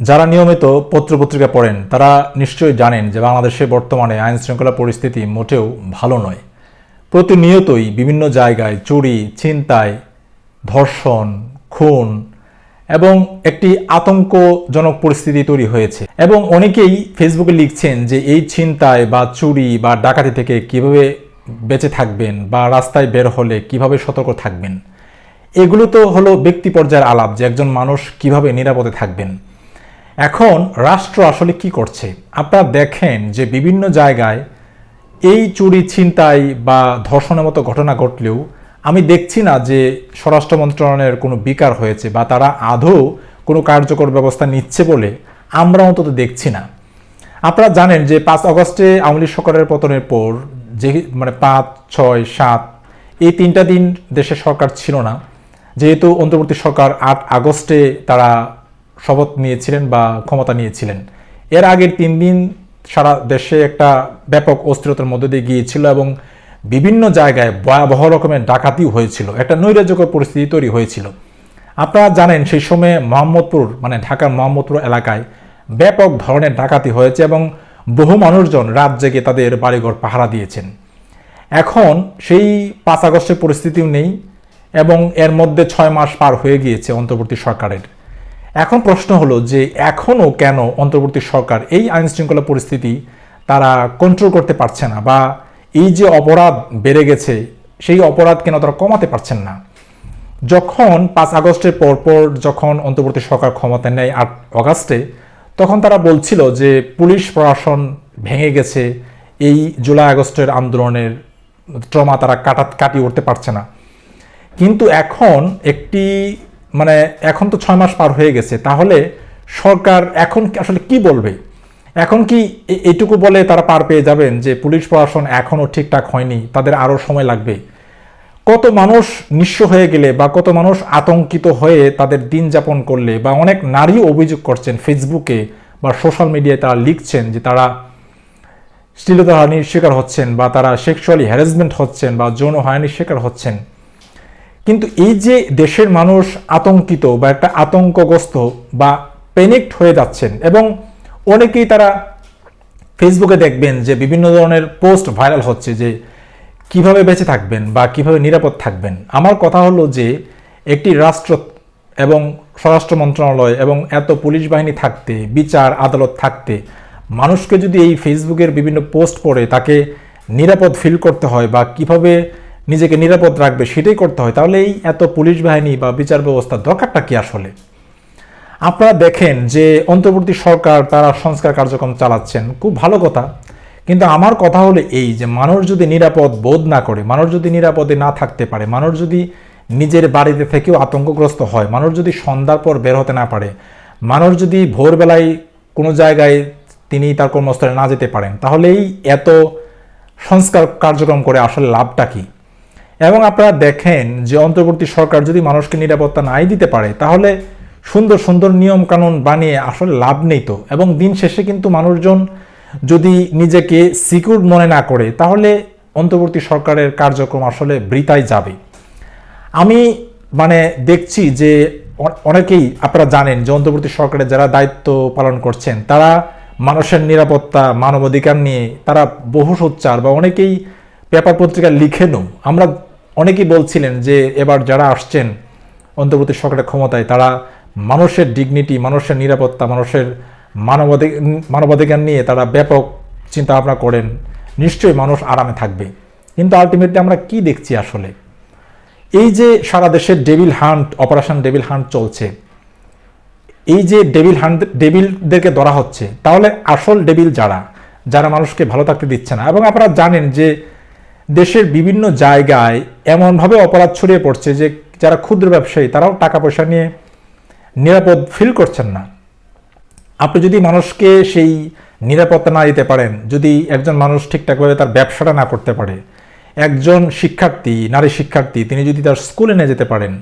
যারা নিয়মিত পত্রপত্রিকা পড়েন, তারা নিশ্চয়ই জানেন যে বাংলাদেশে বর্তমানে আইন শৃঙ্খলা পরিস্থিতি মোটেও ভালো নয়। প্রতিনিয়তই বিভিন্ন জায়গায় চুরি, ছিনতাই, ধর্ষণ, খুন এবং একটি আতঙ্কজনক পরিস্থিতি তৈরি হয়েছে। এবং অনেকেই ফেসবুকে লিখছেন যে এই ছিনতাই বা চুরি বা ডাকাতি থেকে কীভাবে বেঁচে থাকবেন বা রাস্তায় বের হলে কীভাবে সতর্ক থাকবেন, এগুলো তো হলো ব্যক্তি পর্যায়ের আলাপ যে একজন মানুষ কীভাবে নিরাপদে থাকবেন। এখন রাষ্ট্র আসলে কি করছে? আপনারা দেখেন যে বিভিন্ন জায়গায় এই চুরি, ছিনতাই বা ধর্ষণের মতো ঘটনা ঘটলেও আমি দেখছি না যে স্বরাষ্ট্র মন্ত্রণালয়ের কোনো বিকার হয়েছে বা তারা আদৌ কোনো কার্যকর ব্যবস্থা নিচ্ছে বলে আমরা অন্তত দেখছি না। আপনারা জানেন যে পাঁচ আগস্টে আওয়ামী সরকারের পতনের পর যে মানে পাঁচ, ছয়, সাত এই তিনটা দিন দেশের সরকার ছিল না। যেহেতু অন্তর্বর্তী সরকার আট আগস্টে তারা শপথ নিয়েছিলেন বা ক্ষমতা নিয়েছিলেন। এর আগের তিন দিন সারা দেশে একটা ব্যাপক অস্থিরতার মধ্যে দিয়ে গিয়েছিল এবং বিভিন্ন জায়গায় ভয়াবহ রকমের ডাকাতিও হয়েছিল। একটা নৈরাজ্যকর পরিস্থিতি তৈরি হয়েছিল। আপনারা জানেন সেই সময়ে মোহাম্মদপুর মানে ঢাকার মোহাম্মদপুর এলাকায় ব্যাপক ধরনের ডাকাতি হয়েছে এবং বহু মানুষজন রাত জেগে তাদের বাড়িঘর পাহারা দিয়েছেন। এখন সেই পাঁচ আগস্টের পরিস্থিতিও নেই এবং এর মধ্যে ছয় মাস পার হয়ে গিয়েছে অন্তর্বর্তী সরকারের। এখন প্রশ্ন হলো যে এখনও কেন অন্তর্বর্তী সরকার এই আইন শৃঙ্খলা পরিস্থিতি তারা কন্ট্রোল করতে পারছে না বা এই যে অপরাধ বেড়ে গেছে, সেই অপরাধ কেন তারা কমাতে পারছেন না? যখন পাঁচ আগস্টের পরপর যখন অন্তর্বর্তী সরকার ক্ষমতা নেয় আট অগাস্টে, তখন তারা বলছিল যে পুলিশ প্রশাসন ভেঙে গেছে, এই জুলাই আগস্টের আন্দোলনের ট্রমা তারা কাটা, কাটিয়ে উঠতে পারছে না। কিন্তু এখন একটি মানে এখন তো ছয় মাস পার হয়ে গেছে, তাহলে সরকার এখন আসলে কি বলবে? এখন কি এ- এইটুকু বলে তারা পার পেয়ে যাবেন যে পুলিশ প্রশাসন এখনও ঠিকঠাক হয়নি, তাদের আরও সময় লাগবে? কত মানুষ নিঃস্ব হয়ে গেলে বা কত মানুষ আতঙ্কিত হয়ে তাদের দিন যাপন করলে বা অনেক নারী অভিযোগ করছেন ফেসবুকে বা সোশ্যাল মিডিয়ায় তারা লিখছেন যে তারা শ্লীলতাহানির শিকার হচ্ছেন বা তারা সেক্সুয়ালি হ্যারাসমেন্ট হচ্ছেন বা যৌন হয়রানির শিকার হচ্ছেন। কিন্তু এই যে দেশের মানুষ আতঙ্কিত বা একটা আতঙ্কগ্রস্ত বা প্যানিকড হয়ে যাচ্ছেন, এবং অনেকেই তারা ফেসবুকে দেখবেন যে বিভিন্ন ধরনের পোস্ট ভাইরাল হচ্ছে যে কীভাবে বেঁচে থাকবেন বা কীভাবে নিরাপদ থাকবেন। আমার কথা হলো যে একটি রাষ্ট্র এবং স্বরাষ্ট্র মন্ত্রণালয় এবং এত পুলিশ বাহিনী থাকতে, বিচার, আদালত থাকতে, মানুষকে যদি এই ফেসবুকের বিভিন্ন পোস্ট পড়ে, তাকে নিরাপদ ফিল করতে হয় বা কীভাবে নিজেকে নিরাপদ রাখবে, সেটাই করতে হয়। তাহলে এই এত পুলিশ বাহিনী বা বিচার ব্যবস্থার দরকারটা কি আসলে? আপনারা দেখেন যে অন্তর্বর্তী সরকার তারা সংস্কার কার্যক্রম চালাচ্ছেন, খুব ভালো কথা। কিন্তু আমার কথা হলো এই যে মানুষ যদি নিরাপদ বোধ না করে, মানুষ যদি নিরাপদে না থাকতে পারে, মানুষ যদি নিজের বাড়িতে থেকেও আতঙ্কগ্রস্ত হয়, মানুষ যদি সন্ধ্যার পর বের হতে না পারে, মানুষ যদি ভোরবেলায় কোনো জায়গায় তিনি তার কর্মস্থলে না যেতে পারেন, তাহলেই এত সংস্কার কার্যক্রম করে আসলে লাভটা কী? এবং আপনারা দেখেন যে অন্তর্বর্তী সরকার যদি মানুষকে নিরাপত্তা নাই দিতে পারে, তাহলে সুন্দর সুন্দর নিয়ম কানুন বানিয়ে আসলে লাভ নেই তো। এবং দিন শেষে কিন্তু মানুষজন যদি নিজেকে সিকিউর মনে না করে, তাহলে অন্তর্বর্তী সরকারের কার্যক্রম আসলে বৃতায় যাবে। আমি মানে দেখছি যে অনেকেই আপনারা জানেন যে অন্তর্বর্তী সরকারের যারা দায়িত্ব পালন করছেন, তারা মানুষের নিরাপত্তা, মানবাধিকার নিয়ে তারা বহু সোচ্চার বা অনেকেই পেপার পত্রিকা লিখেনও আমরা অনেকেই বলছিলেন যে এবার যারা আসছেন, অন্তর্বর্তী সরকারের ক্ষমতায়, তারা মানুষের ডিগনিটি মানুষের নিরাপত্তা, মানুষের মানবাধিক মানবাধিকার নিয়ে তারা ব্যাপক চিন্তা ভাবনা করেন। নিশ্চয়ই মানুষ আরামে থাকবে। কিন্তু আলটিমেটলি আমরা কি দেখছি আসলে? এই যে সারা দেশের devil hunt operation devil hunt চলছে, এই যে ডেভিল হান্ট ডেভিলদেরকে ধরা হচ্ছে, তাহলে আসল ডেভিল যারা? যারা মানুষকে ভালো থাকতে দিচ্ছে না। এবং আপনারা জানেন যে দেশের বিভিন্ন জায়গায় এমনভাবে অপরাধ ছড়িয়ে পড়ছে যে যারা ক্ষুদ্র ব্যবসায়ী, তারাও টাকা পয়সা নিয়ে নিরাপদ ফিল করছেন না। আপনি যদি মানুষকে সেই নিরাপত্তা না দিতে পারেন, যদি একজন মানুষ ঠিকঠাকভাবে তার ব্যবসাটা না করতে পারে, একজন শিক্ষার্থী, নারী শিক্ষার্থী, তিনি যদি তার স্কুলে নিয়ে যেতে পারেন,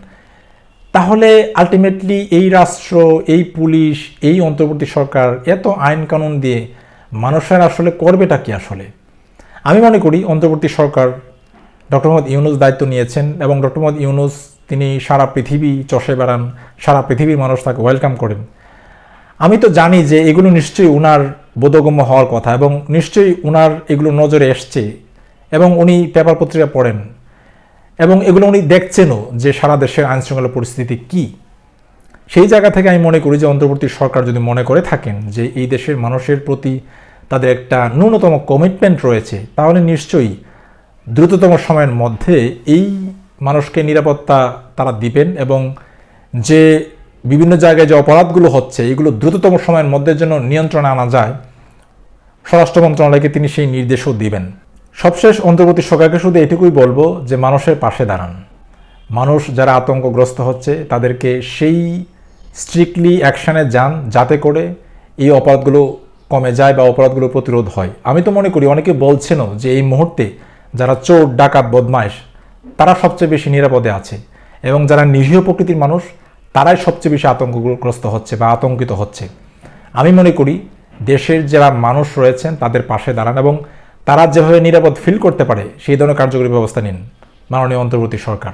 তাহলে আলটিমেটলি এই রাষ্ট্র, এই পুলিশ, এই অন্তর্বর্তী সরকার, এত আইন কানুন দিয়ে মানুষের আসলে করবেটা কি আসলে? আমি মনে করি অন্তর্বর্তী সরকার ডক্টর মোহাম্মদ ইউনুস দায়িত্ব নিয়েছেন এবং ডক্টর মোহাম্মদ ইউনুস, তিনি সারা পৃথিবী চষে বেড়ান, সারা পৃথিবীর মানুষ তাকে ওয়েলকাম করেন। আমি তো জানি যে এগুলো নিশ্চয়ই উনার বোধগম্য হওয়ার কথা এবং নিশ্চয়ই উনার এগুলো নজরে এসছে এবং উনি পেপার পত্রিকা পড়েন এবং এগুলো উনি দেখছেনও যে সারা দেশের আইন শৃঙ্খলা পরিস্থিতি কী। সেই জায়গা থেকে আমি মনে করি যে অন্তর্বর্তী সরকার যদি মনে করে থাকেন যে এই দেশের মানুষের প্রতি তাদের একটা ন্যূনতম কমিটমেন্ট রয়েছে, তাহলে নিশ্চয়ই দ্রুততম সময়ের মধ্যে এই মানুষকে নিরাপত্তা তারা দিবেন এবং যে বিভিন্ন জায়গায় যে অপরাধগুলো হচ্ছে, এগুলো দ্রুততম সময়ের মধ্যে যেন নিয়ন্ত্রণে আনা যায়, স্বরাষ্ট্র মন্ত্রণালয়কে তিনি সেই নির্দেশও দিবেন। সবশেষ অন্তর্বর্তী সরকারকে শুধু এটুকুই বলব যে মানুষের পাশে দাঁড়ান। মানুষ যারা আতঙ্কগ্রস্ত হচ্ছে, তাদেরকে সেই স্ট্রিক্টলি অ্যাকশানে যান যাতে করে এই অপরাধগুলো কমে যায় বা অপরাধগুলো প্রতিরোধ হয়। আমি তো মনে করি অনেকে বলছেনও যে এই মুহূর্তে যারা চোর, ডাকাত বদমাইশ তারা সবচেয়ে বেশি নিরাপদে আছে এবং যারা নিরীহ প্রকৃতির মানুষ, তারাই সবচেয়ে বেশি আতঙ্কগ্রস্ত হচ্ছে বা আতঙ্কিত হচ্ছে। আমি মনে করি দেশের যারা মানুষ রয়েছেন, তাদের পাশে দাঁড়ান এবং তারা যেভাবে নিরাপদ ফিল করতে পারে, সেই ধরনের কার্যকরী ব্যবস্থা নিন। মাননীয় অন্তর্বর্তী সরকার।